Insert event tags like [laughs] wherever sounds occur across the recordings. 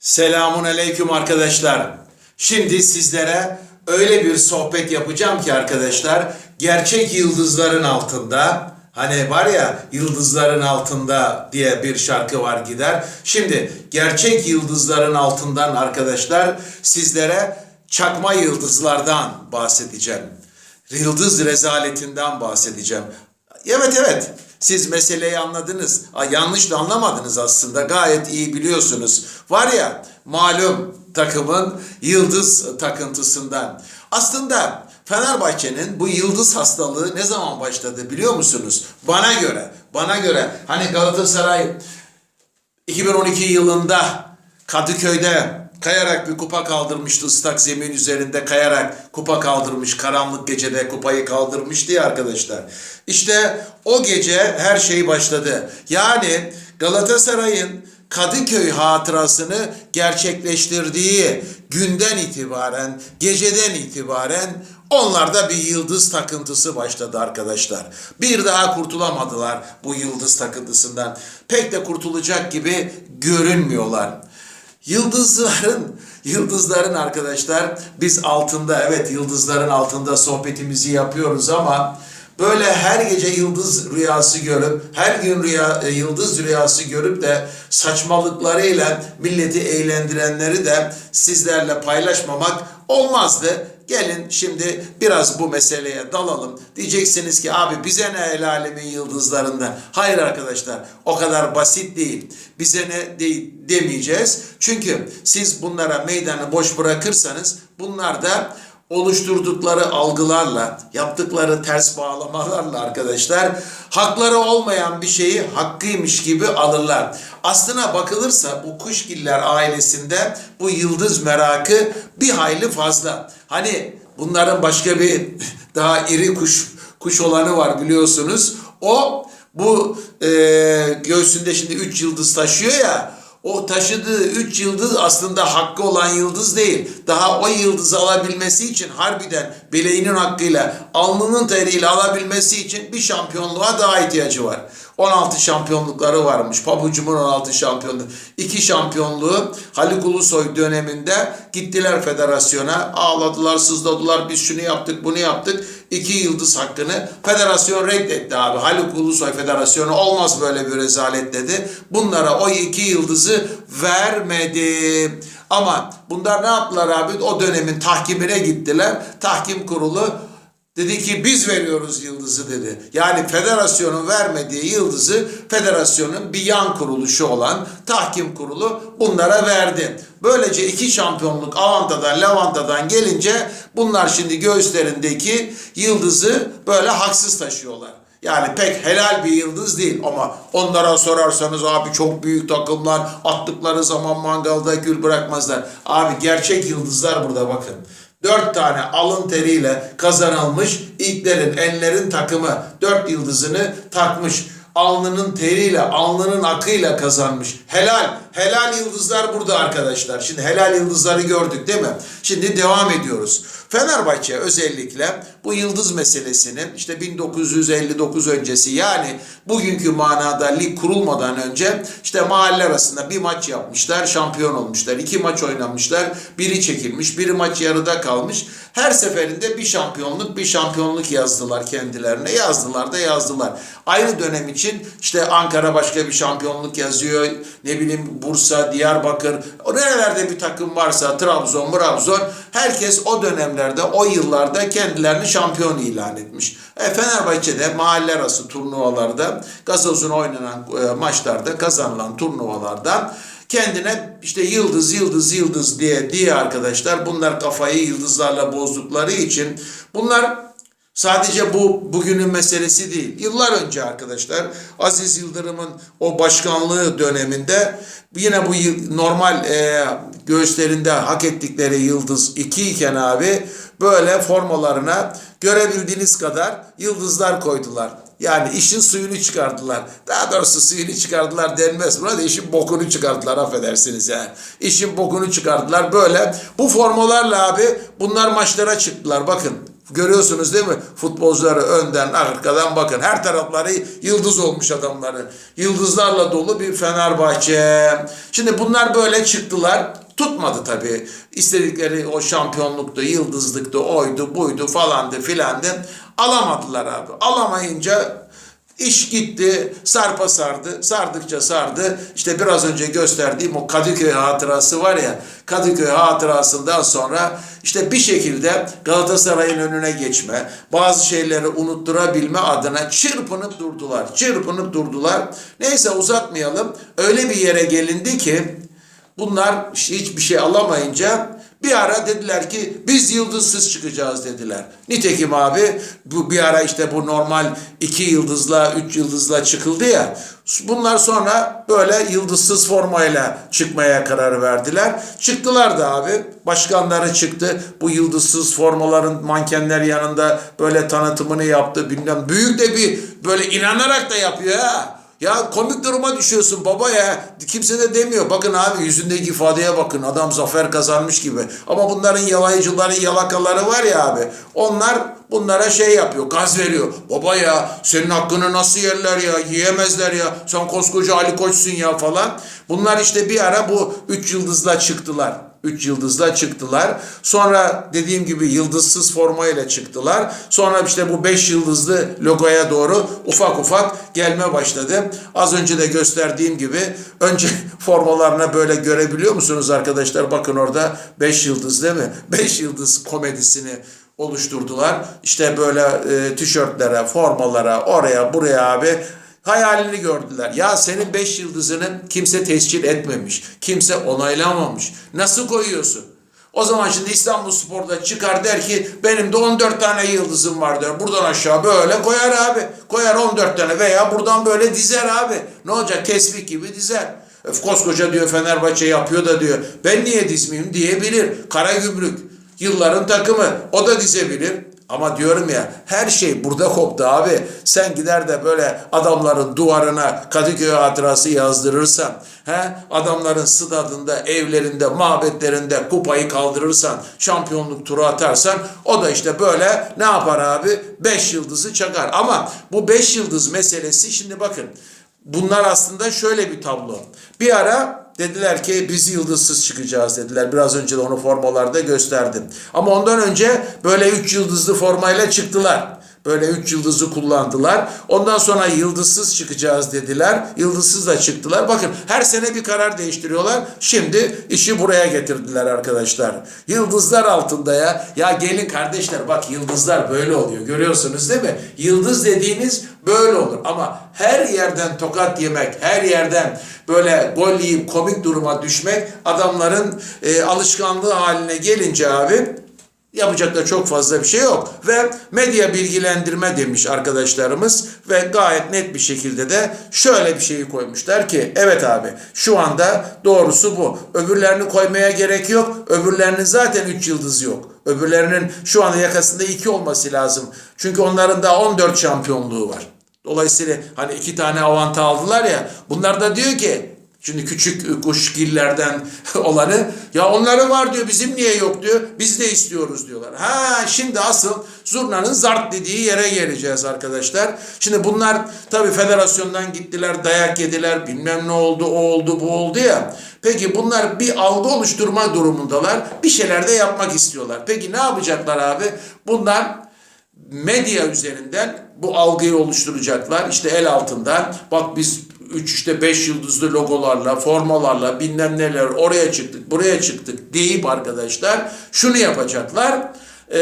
Selamun aleyküm arkadaşlar. Şimdi sizlere öyle bir sohbet yapacağım ki arkadaşlar gerçek yıldızların altında hani var ya yıldızların altında diye bir şarkı var gider. Şimdi gerçek yıldızların altından arkadaşlar sizlere çakma yıldızlardan bahsedeceğim. Yıldız rezaletinden bahsedeceğim. Evet evet. Siz meseleyi anladınız. Yanlış da anlamadınız aslında. Gayet iyi biliyorsunuz. Var ya malum takımın yıldız takıntısından. Aslında Fenerbahçe'nin bu yıldız hastalığı ne zaman başladı biliyor musunuz? Bana göre, bana göre hani Galatasaray 2012 yılında Kadıköy'de kayarak bir kupa kaldırmıştı ıslak zemin üzerinde kayarak kupa kaldırmış karanlık gecede kupayı kaldırmıştı ya arkadaşlar. İşte o gece her şey başladı. Yani Galatasaray'ın Kadıköy hatırasını gerçekleştirdiği günden itibaren, geceden itibaren onlarda bir yıldız takıntısı başladı arkadaşlar. Bir daha kurtulamadılar bu yıldız takıntısından. Pek de kurtulacak gibi görünmüyorlar. Yıldızların, yıldızların arkadaşlar biz altında evet yıldızların altında sohbetimizi yapıyoruz ama böyle her gece yıldız rüyası görüp her gün rüya e, yıldız rüyası görüp de saçmalıklarıyla milleti eğlendirenleri de sizlerle paylaşmamak olmazdı. Gelin şimdi biraz bu meseleye dalalım. Diyeceksiniz ki abi bize ne el alemin yıldızlarından. Hayır arkadaşlar o kadar basit değil. Bize ne de- demeyeceğiz. Çünkü siz bunlara meydanı boş bırakırsanız bunlar da oluşturdukları algılarla, yaptıkları ters bağlamalarla arkadaşlar hakları olmayan bir şeyi hakkıymış gibi alırlar. Aslına bakılırsa bu kuşgiller ailesinde bu yıldız merakı bir hayli fazla. Hani bunların başka bir [laughs] daha iri kuş kuş olanı var biliyorsunuz. O bu e, göğsünde şimdi üç yıldız taşıyor ya o taşıdığı üç yıldız aslında hakkı olan yıldız değil. Daha o yıldızı alabilmesi için harbiden bileğinin hakkıyla, alnının teriyle alabilmesi için bir şampiyonluğa daha ihtiyacı var. 16 şampiyonlukları varmış. Pabucumun 16 şampiyonluğu. İki şampiyonluğu Haluk Ulusoy döneminde gittiler federasyona. Ağladılar, sızladılar. Biz şunu yaptık, bunu yaptık. İki yıldız hakkını federasyon reddetti abi. Haluk Ulusoy federasyonu olmaz böyle bir rezalet dedi. Bunlara o iki yıldızı vermedi. Ama bunlar ne yaptılar abi? O dönemin tahkimine gittiler. Tahkim kurulu Dedi ki biz veriyoruz yıldızı dedi. Yani federasyonun vermediği yıldızı federasyonun bir yan kuruluşu olan tahkim kurulu bunlara verdi. Böylece iki şampiyonluk Avanta'dan Levanta'dan gelince bunlar şimdi göğüslerindeki yıldızı böyle haksız taşıyorlar. Yani pek helal bir yıldız değil ama onlara sorarsanız abi çok büyük takımlar attıkları zaman mangalda gül bırakmazlar. Abi gerçek yıldızlar burada bakın. Dört tane alın teriyle kazanılmış ilklerin, enlerin takımı dört yıldızını takmış. Alnının teriyle, alnının akıyla kazanmış. Helal, helal yıldızlar burada arkadaşlar. Şimdi helal yıldızları gördük değil mi? Şimdi devam ediyoruz. Fenerbahçe özellikle bu yıldız meselesini işte 1959 öncesi yani bugünkü manada lig kurulmadan önce işte mahalle arasında bir maç yapmışlar, şampiyon olmuşlar. İki maç oynamışlar, biri çekilmiş, biri maç yarıda kalmış. Her seferinde bir şampiyonluk, bir şampiyonluk yazdılar kendilerine. Yazdılar da yazdılar. Aynı dönem için işte Ankara başka bir şampiyonluk yazıyor. Ne bileyim Bursa, Diyarbakır, nerelerde bir takım varsa Trabzon, Trabzon herkes o dönemlerde, o yıllarda kendilerini şampiyon ilan etmiş. E, Fenerbahçe'de mahalle arası turnuvalarda, gazozun oynanan e, maçlarda kazanılan turnuvalardan kendine işte yıldız yıldız yıldız diye diye arkadaşlar bunlar kafayı yıldızlarla bozdukları için bunlar sadece bu bugünün meselesi değil. Yıllar önce arkadaşlar Aziz Yıldırım'ın o başkanlığı döneminde yine bu yıl- normal e, göğüslerinde hak ettikleri yıldız iki iken abi böyle formalarına görebildiğiniz kadar yıldızlar koydular. Yani işin suyunu çıkardılar. Daha doğrusu suyunu çıkardılar denmez. Buna da işin bokunu çıkardılar affedersiniz yani. İşin bokunu çıkardılar böyle. Bu formalarla abi bunlar maçlara çıktılar. Bakın Görüyorsunuz değil mi? Futbolcuları önden, arkadan bakın. Her tarafları yıldız olmuş adamların. Yıldızlarla dolu bir Fenerbahçe. Şimdi bunlar böyle çıktılar. Tutmadı tabii. İstedikleri o şampiyonluktu, yıldızlıktı, oydu, buydu falandı filandı. Alamadılar abi. Alamayınca İş gitti, sarpa sardı, sardıkça sardı. İşte biraz önce gösterdiğim o Kadıköy hatırası var ya, Kadıköy hatırasından sonra işte bir şekilde Galatasaray'ın önüne geçme, bazı şeyleri unutturabilme adına çırpınıp durdular, çırpınıp durdular. Neyse uzatmayalım, öyle bir yere gelindi ki bunlar hiçbir şey alamayınca bir ara dediler ki biz yıldızsız çıkacağız dediler. Nitekim abi bu bir ara işte bu normal iki yıldızla üç yıldızla çıkıldı ya. Bunlar sonra böyle yıldızsız formayla çıkmaya karar verdiler. Çıktılar da abi. Başkanları çıktı. Bu yıldızsız formaların mankenler yanında böyle tanıtımını yaptı. Bilmem büyük de bir böyle inanarak da yapıyor ha. Ya komik duruma düşüyorsun baba ya. Kimse de demiyor. Bakın abi yüzündeki ifadeye bakın. Adam zafer kazanmış gibi. Ama bunların yalayıcıları, yalakaları var ya abi. Onlar bunlara şey yapıyor. Gaz veriyor. Baba ya senin hakkını nasıl yerler ya? Yiyemezler ya. Sen koskoca Ali Koç'sun ya falan. Bunlar işte bir ara bu üç yıldızla çıktılar. 3 yıldızla çıktılar. Sonra dediğim gibi yıldızsız formayla çıktılar. Sonra işte bu 5 yıldızlı logoya doğru ufak ufak gelme başladı. Az önce de gösterdiğim gibi önce [laughs] formalarına böyle görebiliyor musunuz arkadaşlar? Bakın orada 5 yıldız değil mi? [laughs] 5 yıldız komedisini oluşturdular. İşte böyle e, tişörtlere, formalara, oraya, buraya abi hayalini gördüler. Ya senin 5 yıldızını kimse tescil etmemiş. Kimse onaylamamış. Nasıl koyuyorsun? O zaman şimdi İstanbul Spor'da çıkar der ki benim de 14 tane yıldızım var der. Buradan aşağı böyle koyar abi. Koyar 14 tane veya buradan böyle dizer abi. Ne olacak? Kesbik gibi dizer. E, Koskoca diyor Fenerbahçe yapıyor da diyor. Ben niye dizmeyeyim diyebilir. Karagümrük yılların takımı o da dizebilir. Ama diyorum ya her şey burada koptu abi. Sen gider de böyle adamların duvarına Kadıköy hatırası yazdırırsan, he, adamların stadında, evlerinde, mabetlerinde kupayı kaldırırsan, şampiyonluk turu atarsan o da işte böyle ne yapar abi? Beş yıldızı çakar. Ama bu beş yıldız meselesi şimdi bakın bunlar aslında şöyle bir tablo. Bir ara dediler ki biz yıldızsız çıkacağız dediler. Biraz önce de onu formalarda gösterdim. Ama ondan önce böyle üç yıldızlı formayla çıktılar. Böyle üç yıldızı kullandılar. Ondan sonra yıldızsız çıkacağız dediler. Yıldızsız da çıktılar. Bakın her sene bir karar değiştiriyorlar. Şimdi işi buraya getirdiler arkadaşlar. Yıldızlar altında ya. Ya gelin kardeşler bak yıldızlar böyle oluyor. Görüyorsunuz değil mi? Yıldız dediğiniz böyle olur. Ama her yerden tokat yemek, her yerden böyle gol yiyip komik duruma düşmek adamların e, alışkanlığı haline gelince abi Yapacak da çok fazla bir şey yok. Ve medya bilgilendirme demiş arkadaşlarımız ve gayet net bir şekilde de şöyle bir şeyi koymuşlar ki evet abi şu anda doğrusu bu. Öbürlerini koymaya gerek yok. Öbürlerinin zaten 3 yıldız yok. Öbürlerinin şu anda yakasında 2 olması lazım. Çünkü onların da 14 şampiyonluğu var. Dolayısıyla hani iki tane avanta aldılar ya. Bunlar da diyor ki Şimdi küçük kuşgillerden [laughs] olanı ya onları var diyor bizim niye yok diyor. Biz de istiyoruz diyorlar. Ha şimdi asıl zurnanın zart dediği yere geleceğiz arkadaşlar. Şimdi bunlar tabii federasyondan gittiler dayak yediler bilmem ne oldu o oldu bu oldu ya. Peki bunlar bir algı oluşturma durumundalar. Bir şeyler de yapmak istiyorlar. Peki ne yapacaklar abi? Bunlar medya üzerinden bu algıyı oluşturacaklar. İşte el altından bak biz 3 işte 5 yıldızlı logolarla, formalarla bilmem neler oraya çıktık, buraya çıktık deyip arkadaşlar şunu yapacaklar. E,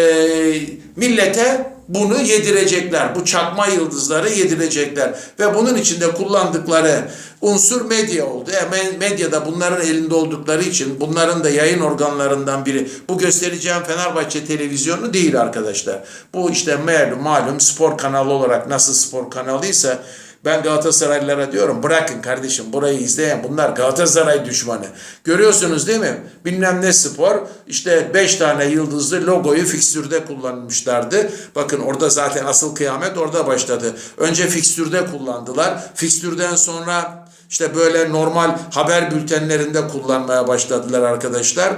millete bunu yedirecekler. Bu çakma yıldızları yedirecekler. Ve bunun içinde kullandıkları unsur medya oldu. Yani medyada bunların elinde oldukları için bunların da yayın organlarından biri. Bu göstereceğim Fenerbahçe televizyonu değil arkadaşlar. Bu işte malum, malum spor kanalı olarak nasıl spor kanalıysa ben Galatasaraylılara diyorum bırakın kardeşim burayı izleyen bunlar Galatasaray düşmanı. Görüyorsunuz değil mi? Bilmem ne spor işte 5 tane yıldızlı logoyu fikstürde kullanmışlardı. Bakın orada zaten asıl kıyamet orada başladı. Önce fikstürde kullandılar. Fikstürden sonra işte böyle normal haber bültenlerinde kullanmaya başladılar arkadaşlar.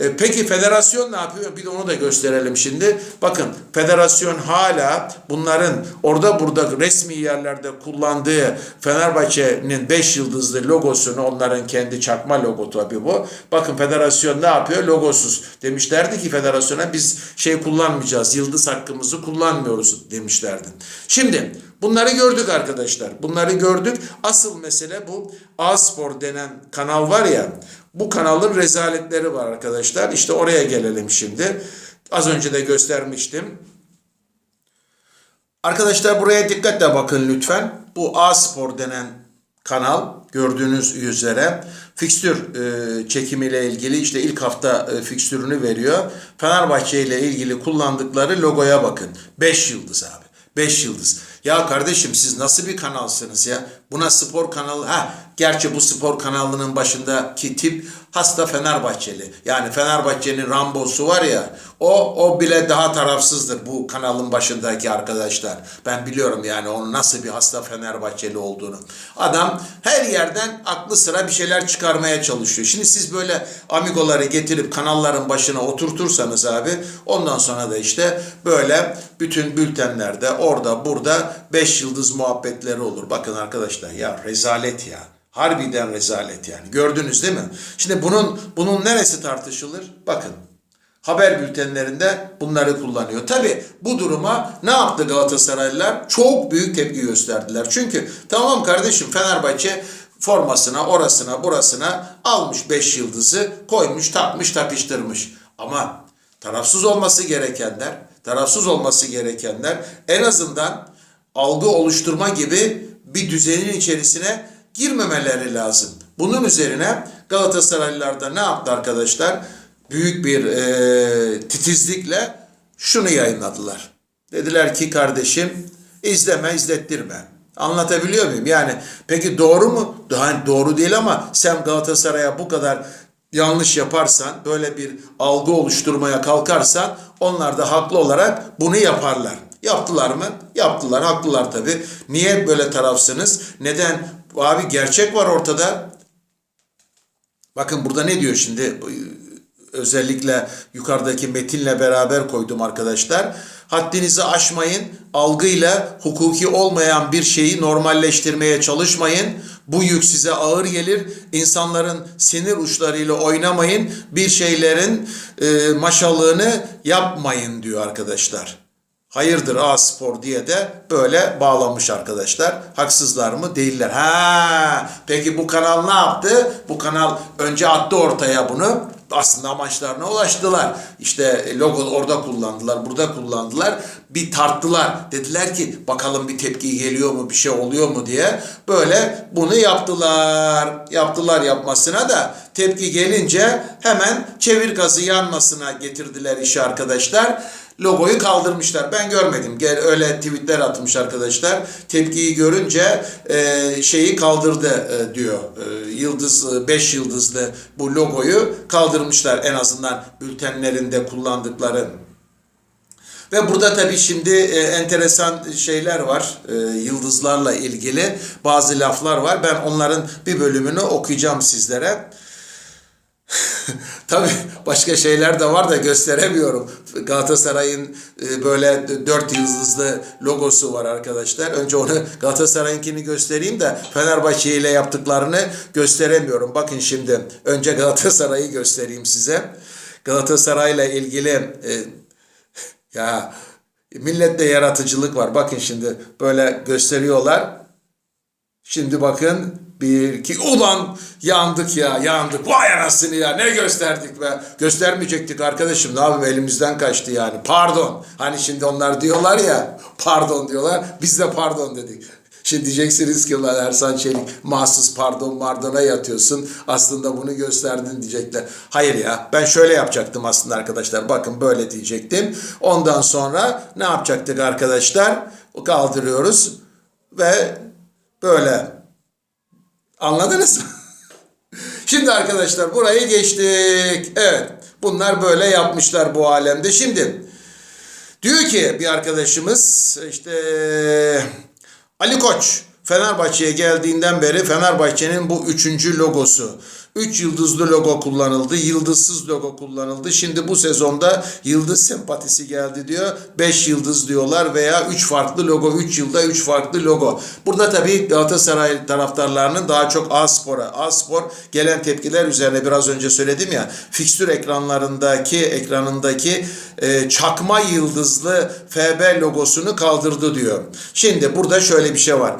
E, peki federasyon ne yapıyor? Bir de onu da gösterelim şimdi. Bakın federasyon hala bunların orada burada resmi yerlerde kullandığı Fenerbahçe'nin 5 yıldızlı logosunu onların kendi çakma logo tabii bu. Bakın federasyon ne yapıyor? Logosuz. Demişlerdi ki federasyona biz şey kullanmayacağız. Yıldız hakkımızı kullanmıyoruz demişlerdi. Şimdi bunları gördük arkadaşlar. Bunları gördük. Asıl mesele bu A-Spor denen kanal var ya bu kanalın rezaletleri var arkadaşlar. İşte oraya gelelim şimdi. Az önce de göstermiştim. Arkadaşlar buraya dikkatle bakın lütfen. Bu A-Spor denen kanal gördüğünüz üzere fikstür e, çekimiyle ilgili işte ilk hafta e, fikstürünü veriyor. Fenerbahçe ile ilgili kullandıkları logoya bakın. 5 yıldız abi. 5 yıldız. Ya kardeşim siz nasıl bir kanalsınız ya? Buna spor kanalı ha gerçi bu spor kanalının başındaki tip hasta Fenerbahçeli. Yani Fenerbahçe'nin Rambo'su var ya o o bile daha tarafsızdır bu kanalın başındaki arkadaşlar. Ben biliyorum yani onun nasıl bir hasta Fenerbahçeli olduğunu. Adam her yerden aklı sıra bir şeyler çıkarmaya çalışıyor. Şimdi siz böyle amigoları getirip kanalların başına oturtursanız abi ondan sonra da işte böyle bütün bültenlerde orada burada 5 yıldız muhabbetleri olur. Bakın arkadaşlar ya rezalet ya. Harbiden rezalet yani. Gördünüz değil mi? Şimdi bunun bunun neresi tartışılır? Bakın. Haber bültenlerinde bunları kullanıyor. Tabi bu duruma ne yaptı Galatasaraylılar? Çok büyük tepki gösterdiler. Çünkü tamam kardeşim Fenerbahçe formasına, orasına, burasına almış 5 yıldızı, koymuş, takmış, takıştırmış. Ama tarafsız olması gerekenler, tarafsız olması gerekenler en azından algı oluşturma gibi bir düzenin içerisine girmemeleri lazım. Bunun üzerine Galatasaraylılar da ne yaptı arkadaşlar? Büyük bir e, titizlikle şunu yayınladılar. Dediler ki kardeşim izleme izlettirme. Anlatabiliyor muyum? Yani peki doğru mu? Daha doğru değil ama sen Galatasaray'a bu kadar yanlış yaparsan, böyle bir algı oluşturmaya kalkarsan onlar da haklı olarak bunu yaparlar. Yaptılar mı? Yaptılar. Haklılar tabii. Niye böyle tarafsınız? Neden? Abi gerçek var ortada. Bakın burada ne diyor şimdi? Özellikle yukarıdaki metinle beraber koydum arkadaşlar. Haddinizi aşmayın. Algıyla hukuki olmayan bir şeyi normalleştirmeye çalışmayın. Bu yük size ağır gelir. İnsanların sinir uçlarıyla oynamayın. Bir şeylerin e, maşallığını yapmayın diyor arkadaşlar. Hayırdır A Spor diye de böyle bağlamış arkadaşlar. Haksızlar mı? Değiller. Ha, peki bu kanal ne yaptı? Bu kanal önce attı ortaya bunu. Aslında amaçlarına ulaştılar. İşte logo orada kullandılar, burada kullandılar. Bir tarttılar. Dediler ki bakalım bir tepki geliyor mu, bir şey oluyor mu diye. Böyle bunu yaptılar. Yaptılar yapmasına da tepki gelince hemen çevir gazı yanmasına getirdiler işi arkadaşlar logoyu kaldırmışlar. Ben görmedim. Gel öyle tweetler atmış arkadaşlar. Tepkiyi görünce e, şeyi kaldırdı e, diyor. E, yıldız 5 yıldızlı bu logoyu kaldırmışlar en azından bültenlerinde kullandıkları. Ve burada tabii şimdi e, enteresan şeyler var. E, yıldızlarla ilgili bazı laflar var. Ben onların bir bölümünü okuyacağım sizlere. [laughs] Tabii başka şeyler de var da gösteremiyorum. Galatasaray'ın e, böyle dört yıldızlı logosu var arkadaşlar. Önce onu Galatasaray'ınkini göstereyim de Fenerbahçe ile yaptıklarını gösteremiyorum. Bakın şimdi önce Galatasaray'ı göstereyim size. Galatasaray'la ilgili e, ya millette yaratıcılık var. Bakın şimdi böyle gösteriyorlar. Şimdi bakın bir iki ulan yandık ya yandık. Vay anasını ya ne gösterdik be? Göstermeyecektik arkadaşım ne yapayım elimizden kaçtı yani. Pardon. Hani şimdi onlar diyorlar ya pardon diyorlar. Biz de pardon dedik. Şimdi diyeceksiniz ki lan Ersan Çelik mahsus pardon mardona yatıyorsun. Aslında bunu gösterdin diyecekler. Hayır ya ben şöyle yapacaktım aslında arkadaşlar. Bakın böyle diyecektim. Ondan sonra ne yapacaktık arkadaşlar? Kaldırıyoruz ve böyle Anladınız mı? [laughs] Şimdi arkadaşlar burayı geçtik. Evet. Bunlar böyle yapmışlar bu alemde. Şimdi diyor ki bir arkadaşımız işte Ali Koç Fenerbahçe'ye geldiğinden beri Fenerbahçe'nin bu üçüncü logosu. 3 yıldızlı logo kullanıldı. Yıldızsız logo kullanıldı. Şimdi bu sezonda yıldız sempatisi geldi diyor. 5 yıldız diyorlar veya 3 farklı logo. 3 yılda 3 farklı logo. Burada tabii Galatasaray taraftarlarının daha çok A-Spor'a. A-Spor gelen tepkiler üzerine biraz önce söyledim ya. Fikstür ekranlarındaki ekranındaki e, çakma yıldızlı FB logosunu kaldırdı diyor. Şimdi burada şöyle bir şey var.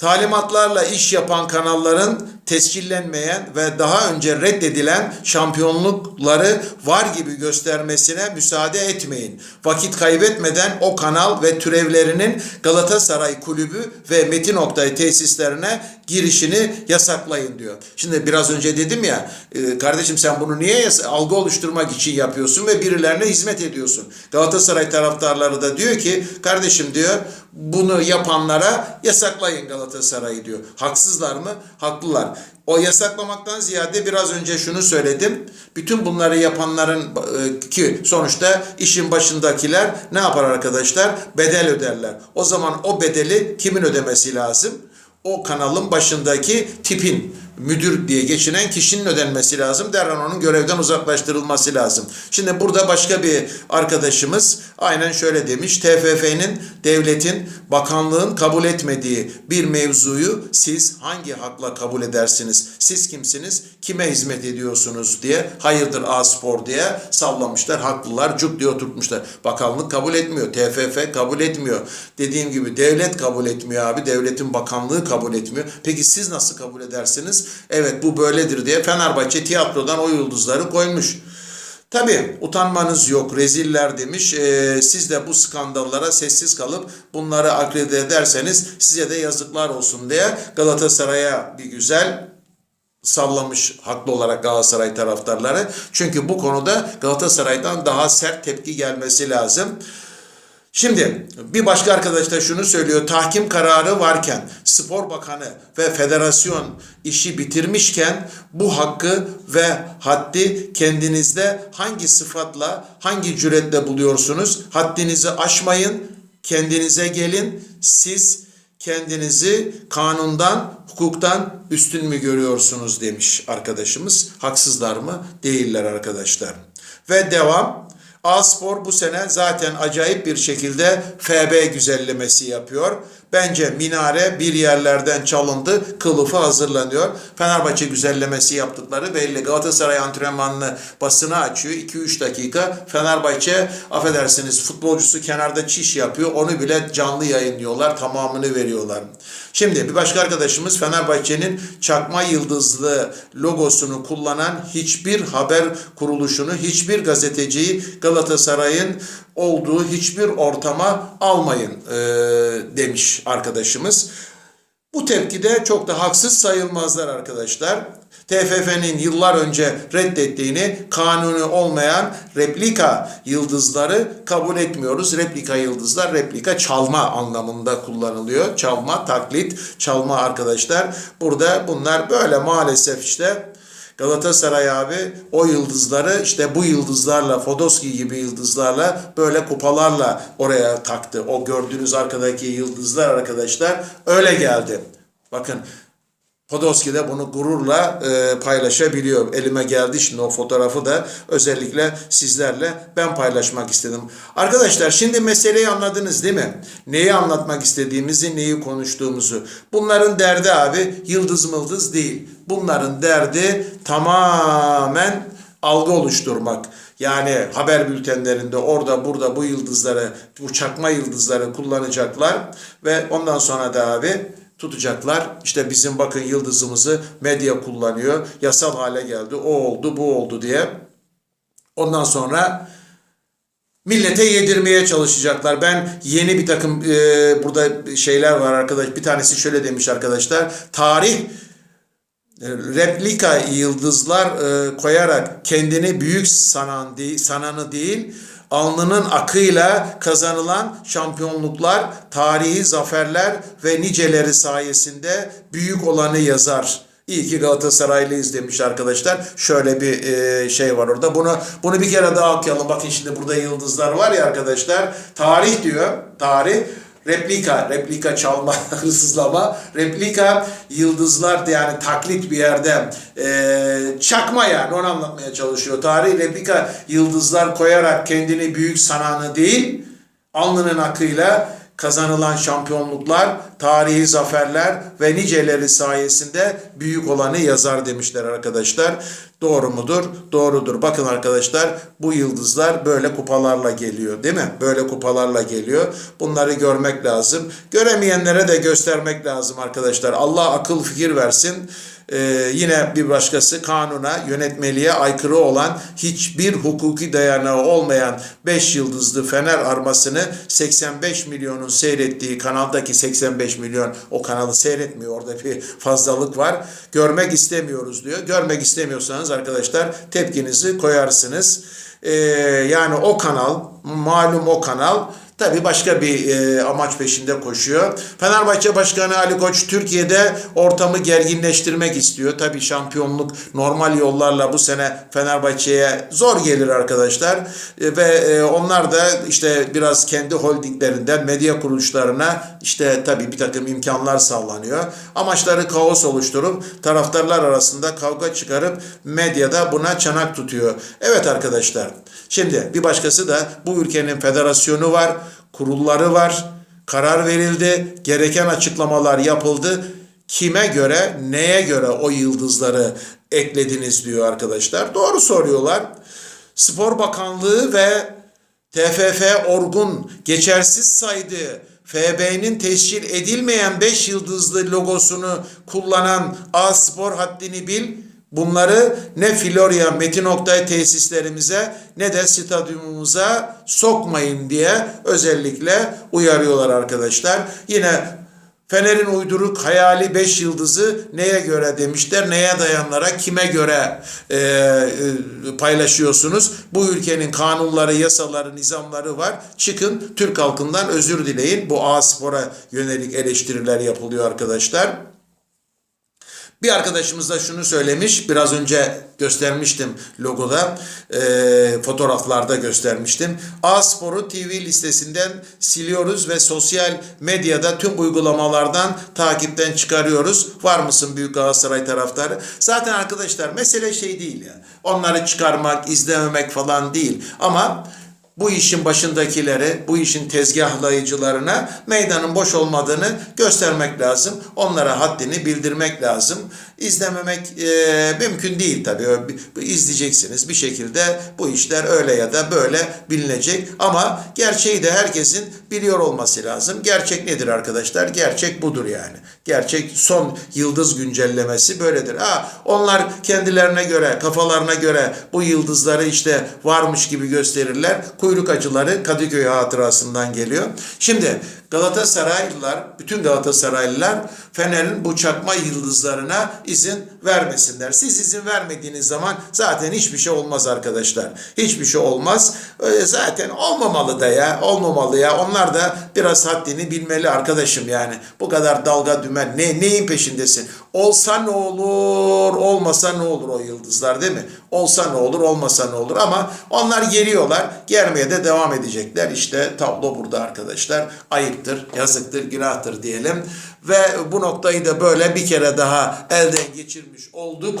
Talimatlarla iş yapan kanalların tescillenmeyen ve daha önce reddedilen şampiyonlukları var gibi göstermesine müsaade etmeyin. Vakit kaybetmeden o kanal ve türevlerinin Galatasaray Kulübü ve Metin Oktay tesislerine girişini yasaklayın diyor. Şimdi biraz önce dedim ya e, kardeşim sen bunu niye algı oluşturmak için yapıyorsun ve birilerine hizmet ediyorsun. Galatasaray taraftarları da diyor ki kardeşim diyor bunu yapanlara yasaklayın Galatasaray'ı diyor. Haksızlar mı? Haklılar. O yasaklamaktan ziyade biraz önce şunu söyledim. Bütün bunları yapanların e, ki sonuçta işin başındakiler ne yapar arkadaşlar? Bedel öderler. O zaman o bedeli kimin ödemesi lazım? o kanalın başındaki tipin müdür diye geçinen kişinin ödenmesi lazım. Derhal onun görevden uzaklaştırılması lazım. Şimdi burada başka bir arkadaşımız aynen şöyle demiş. TFF'nin, devletin, bakanlığın kabul etmediği bir mevzuyu siz hangi hakla kabul edersiniz? Siz kimsiniz? Kime hizmet ediyorsunuz diye. Hayırdır A-Spor diye sallamışlar. Haklılar cuk diye oturtmuşlar. Bakanlık kabul etmiyor. TFF kabul etmiyor. Dediğim gibi devlet kabul etmiyor abi. Devletin bakanlığı kabul etmiyor. Peki siz nasıl kabul edersiniz? Evet bu böyledir diye Fenerbahçe tiyatrodan o yıldızları koymuş. Tabii utanmanız yok, reziller demiş. Ee, siz de bu skandallara sessiz kalıp bunları akredite ederseniz size de yazıklar olsun diye Galatasaray'a bir güzel sallamış haklı olarak Galatasaray taraftarları. Çünkü bu konuda Galatasaray'dan daha sert tepki gelmesi lazım. Şimdi bir başka arkadaş da şunu söylüyor. Tahkim kararı varken spor bakanı ve federasyon işi bitirmişken bu hakkı ve haddi kendinizde hangi sıfatla, hangi cüretle buluyorsunuz? Haddinizi aşmayın, kendinize gelin. Siz kendinizi kanundan, hukuktan üstün mü görüyorsunuz demiş arkadaşımız. Haksızlar mı? Değiller arkadaşlar. Ve devam. A-Spor bu sene zaten acayip bir şekilde FB güzellemesi yapıyor. Bence minare bir yerlerden çalındı, kılıfı hazırlanıyor. Fenerbahçe güzellemesi yaptıkları belli. Galatasaray antrenmanını basına açıyor. 2-3 dakika. Fenerbahçe affedersiniz futbolcusu kenarda çiş yapıyor. Onu bile canlı yayınlıyorlar. Tamamını veriyorlar. Şimdi bir başka arkadaşımız Fenerbahçe'nin çakma yıldızlı logosunu kullanan hiçbir haber kuruluşunu, hiçbir gazeteciyi Galatasaray'ın olduğu hiçbir ortama almayın e, demiş arkadaşımız. Bu tepkide çok da haksız sayılmazlar arkadaşlar. TFF'nin yıllar önce reddettiğini kanuni olmayan replika yıldızları kabul etmiyoruz. Replika yıldızlar replika çalma anlamında kullanılıyor. Çalma, taklit, çalma arkadaşlar. Burada bunlar böyle maalesef işte Galatasaray abi o yıldızları işte bu yıldızlarla Fodoski gibi yıldızlarla böyle kupalarla oraya taktı. O gördüğünüz arkadaki yıldızlar arkadaşlar öyle geldi. Bakın Podolski de bunu gururla e, paylaşabiliyor. Elime geldi şimdi o fotoğrafı da özellikle sizlerle ben paylaşmak istedim. Arkadaşlar şimdi meseleyi anladınız değil mi? Neyi anlatmak istediğimizi, neyi konuştuğumuzu. Bunların derdi abi yıldız mıldız değil. Bunların derdi tamamen algı oluşturmak. Yani haber bültenlerinde orada burada bu yıldızları, bu çakma yıldızları kullanacaklar ve ondan sonra da abi tutacaklar. İşte bizim bakın yıldızımızı medya kullanıyor. Yasal hale geldi. O oldu, bu oldu diye. Ondan sonra millete yedirmeye çalışacaklar. Ben yeni bir takım e, burada şeyler var arkadaş. Bir tanesi şöyle demiş arkadaşlar. Tarih e, replika yıldızlar e, koyarak kendini büyük sanan değil, sananı değil, alnının akıyla kazanılan şampiyonluklar, tarihi zaferler ve niceleri sayesinde büyük olanı yazar. İyi ki Galatasaraylıyız demiş arkadaşlar. Şöyle bir e, şey var orada. Bunu bunu bir kere daha okuyalım. Bakın şimdi burada yıldızlar var ya arkadaşlar. Tarih diyor. Tarih replika, replika çalma, [laughs] hırsızlama, replika yıldızlar yani taklit bir yerde e, çakma yani onu anlatmaya çalışıyor. Tarih replika yıldızlar koyarak kendini büyük sananı değil, alnının akıyla kazanılan şampiyonluklar, tarihi zaferler ve niceleri sayesinde büyük olanı yazar demişler arkadaşlar. Doğru mudur? Doğrudur. Bakın arkadaşlar bu yıldızlar böyle kupalarla geliyor değil mi? Böyle kupalarla geliyor. Bunları görmek lazım. Göremeyenlere de göstermek lazım arkadaşlar. Allah akıl fikir versin. Ee, yine bir başkası kanuna, yönetmeliğe aykırı olan hiçbir hukuki dayanağı olmayan 5 yıldızlı fener armasını 85 milyonun seyrettiği kanaldaki 85 milyon o kanalı seyretmiyor. Orada bir fazlalık var. Görmek istemiyoruz diyor. Görmek istemiyorsanız arkadaşlar tepkinizi koyarsınız. Ee, yani o kanal, malum o kanal Tabii başka bir e, amaç peşinde koşuyor. Fenerbahçe Başkanı Ali Koç Türkiye'de ortamı gerginleştirmek istiyor. Tabii şampiyonluk normal yollarla bu sene Fenerbahçe'ye zor gelir arkadaşlar. E, ve e, onlar da işte biraz kendi holdinglerinden medya kuruluşlarına işte tabii bir takım imkanlar sağlanıyor. Amaçları kaos oluşturup taraftarlar arasında kavga çıkarıp medyada buna çanak tutuyor. Evet arkadaşlar. Şimdi bir başkası da bu ülkenin federasyonu var kurulları var. Karar verildi. Gereken açıklamalar yapıldı. Kime göre, neye göre o yıldızları eklediniz diyor arkadaşlar. Doğru soruyorlar. Spor Bakanlığı ve TFF Orgun geçersiz saydı. FB'nin tescil edilmeyen 5 yıldızlı logosunu kullanan A Spor haddini bil Bunları ne Florya Metin Oktay tesislerimize ne de stadyumumuza sokmayın diye özellikle uyarıyorlar arkadaşlar. Yine Fener'in uyduruk hayali 5 yıldızı neye göre demişler, neye dayanarak, kime göre e, e, paylaşıyorsunuz? Bu ülkenin kanunları, yasaları, nizamları var. Çıkın Türk halkından özür dileyin. Bu A-Spor'a yönelik eleştiriler yapılıyor arkadaşlar. Bir arkadaşımız da şunu söylemiş, biraz önce göstermiştim logoda, e, fotoğraflarda göstermiştim. A-Spor'u TV listesinden siliyoruz ve sosyal medyada tüm uygulamalardan takipten çıkarıyoruz. Var mısın Büyük Galatasaray taraftarı? Zaten arkadaşlar mesele şey değil ya. Onları çıkarmak, izlememek falan değil. Ama bu işin başındakileri, bu işin tezgahlayıcılarına meydanın boş olmadığını göstermek lazım. Onlara haddini bildirmek lazım. İzlememek e, mümkün değil tabii. İzleyeceksiniz bir şekilde bu işler öyle ya da böyle bilinecek. Ama gerçeği de herkesin biliyor olması lazım. Gerçek nedir arkadaşlar? Gerçek budur yani. Gerçek son yıldız güncellemesi böyledir. Ha, onlar kendilerine göre, kafalarına göre bu yıldızları işte varmış gibi gösterirler. Kuyruk acıları Kadıköy hatırasından geliyor. Şimdi Galatasaraylılar, bütün Galatasaraylılar Fener'in bu çakma yıldızlarına izin vermesinler. Siz izin vermediğiniz zaman zaten hiçbir şey olmaz arkadaşlar. Hiçbir şey olmaz. Zaten olmamalı da ya, olmamalı ya. Onlar da biraz haddini bilmeli arkadaşım yani. Bu kadar dalga dümen ne neyin peşindesin? Olsa ne olur, olmasa ne olur o yıldızlar değil mi? Olsa ne olur, olmasa ne olur ama onlar geliyorlar. Germeye de devam edecekler. İşte tablo burada arkadaşlar. Ayıptır, yazıktır, günahtır diyelim. Ve bu noktayı da böyle bir kere daha elden geçirmiş olduk.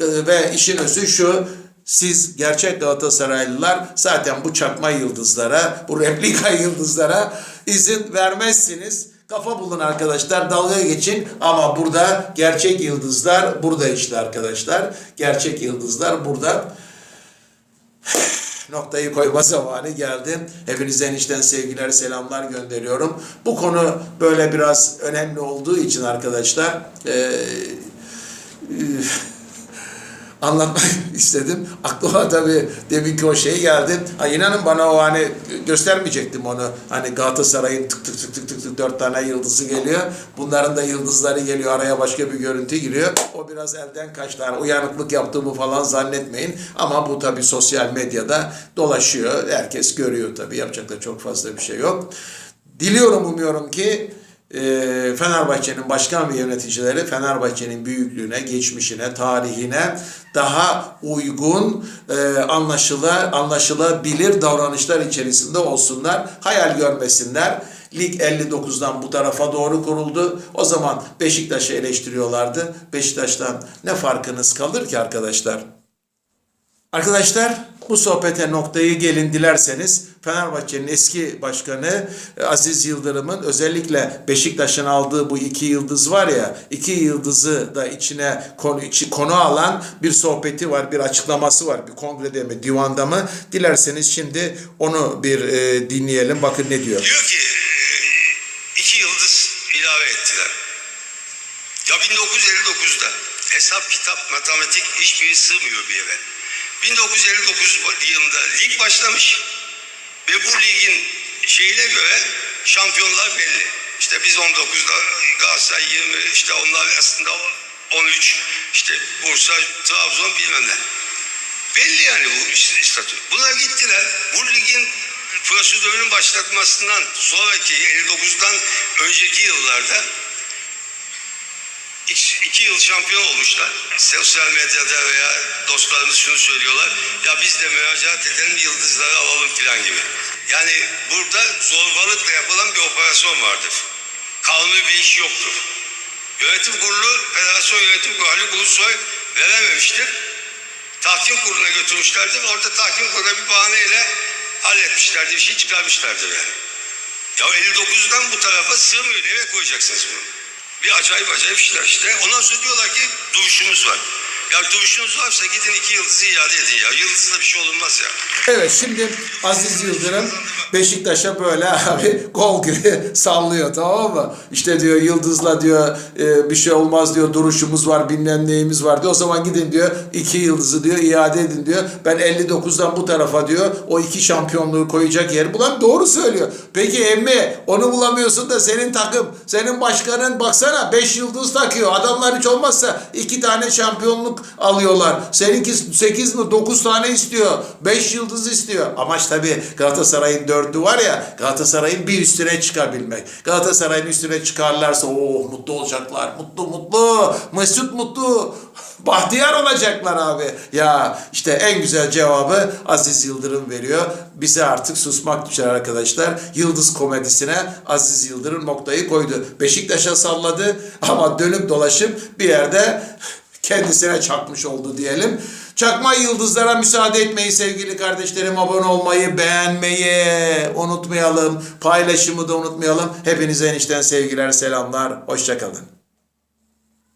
Ve işin özü şu, siz gerçek Galatasaraylılar zaten bu çakma yıldızlara, bu replika [laughs] yıldızlara izin vermezsiniz. Kafa bulun arkadaşlar, dalga geçin ama burada gerçek yıldızlar burada işte arkadaşlar. Gerçek yıldızlar burada. [sighs] Noktayı koyma zamanı geldi. Hepinizden içten sevgiler, selamlar gönderiyorum. Bu konu böyle biraz önemli olduğu için arkadaşlar... Ee, anlatmak [laughs] istedim. Aklıma tabii deminki o şey geldi. Ha, inanın bana o hani göstermeyecektim onu. Hani Galatasaray'ın tık tık tık tık tık tık dört tane yıldızı geliyor. Bunların da yıldızları geliyor. Araya başka bir görüntü giriyor. O biraz elden kaçtı. Yani uyanıklık yaptığımı falan zannetmeyin. Ama bu tabii sosyal medyada dolaşıyor. Herkes görüyor tabii. Yapacak da çok fazla bir şey yok. Diliyorum umuyorum ki Fenerbahçe'nin başkan ve yöneticileri Fenerbahçe'nin büyüklüğüne, geçmişine, tarihine daha uygun, e, anlaşıla, anlaşılabilir davranışlar içerisinde olsunlar. Hayal görmesinler. Lig 59'dan bu tarafa doğru kuruldu. O zaman Beşiktaş'ı eleştiriyorlardı. Beşiktaş'tan ne farkınız kalır ki arkadaşlar? Arkadaşlar bu sohbete noktayı gelin dilerseniz Fenerbahçe'nin eski başkanı e, Aziz Yıldırım'ın özellikle Beşiktaş'ın aldığı bu iki yıldız var ya iki yıldızı da içine konu, içi, konu alan bir sohbeti var bir açıklaması var bir kongrede mi divanda mı dilerseniz şimdi onu bir e, dinleyelim bakın ne diyor. Diyor ki e, iki yıldız ilave ettiler. Ya 1959'da hesap kitap matematik hiçbiri sığmıyor bir eve. 1959 yılında lig başlamış ve bu ligin şeyine göre şampiyonlar belli. İşte biz 19'da Galatasaray 20 işte onlar aslında 13 işte Bursa, Trabzon bilmem ne. Belli yani bu işte statü. Bunlar gittiler. Bu ligin prosedürünün başlatmasından sonraki 59'dan önceki yıllarda iki, iki yıl şampiyon olmuşlar. Sosyal medyada veya dostlarımız şunu söylüyorlar. Ya biz de müracaat edelim yıldızları alalım filan gibi. Yani burada zorbalıkla yapılan bir operasyon vardır. Kanuni bir iş yoktur. Yönetim kurulu, federasyon yönetim kurulu Ali Ulusoy verememiştir. Tahkim kuruluna götürmüşlerdir. Orada tahkim kuruluna bir bahaneyle halletmişlerdir. Bir şey çıkarmışlardır yani. Ya 59'dan bu tarafa sığmıyor. Nereye koyacaksınız bunu? Bir acayip acayip işler işte. Ondan sonra diyorlar ki duruşumuz var. Ya duruşunuz varsa gidin iki yıldızı iade edin ya. Yıldızla bir şey olmaz ya. Evet şimdi Aziz Yıldırım Beşiktaş'a böyle [laughs] abi gol gibi sallıyor tamam mı? İşte diyor Yıldız'la diyor e, bir şey olmaz diyor duruşumuz var bilmem neyimiz var diyor. O zaman gidin diyor iki yıldızı diyor iade edin diyor. Ben 59'dan bu tarafa diyor o iki şampiyonluğu koyacak yer bulan doğru söylüyor. Peki emmi onu bulamıyorsun da senin takım senin başkanın baksana 5 yıldız takıyor. Adamlar hiç olmazsa iki tane şampiyonluk alıyorlar. Seninki 8 mi 9 tane istiyor. 5 yıldız istiyor. Amaç tabii Galatasaray'ın dördü var ya Galatasaray'ın bir üstüne çıkabilmek. Galatasaray'ın üstüne çıkarlarsa oh mutlu olacaklar. Mutlu mutlu. Mesut mutlu. [laughs] Bahtiyar olacaklar abi. Ya işte en güzel cevabı Aziz Yıldırım veriyor. Bize artık susmak düşer arkadaşlar. Yıldız komedisine Aziz Yıldırım noktayı koydu. Beşiktaş'a salladı [laughs] ama dönüp dolaşıp bir yerde kendisine çakmış oldu diyelim. Çakma yıldızlara müsaade etmeyi sevgili kardeşlerim. Abone olmayı, beğenmeyi unutmayalım. Paylaşımı da unutmayalım. Hepinize enişten sevgiler, selamlar. Hoşçakalın.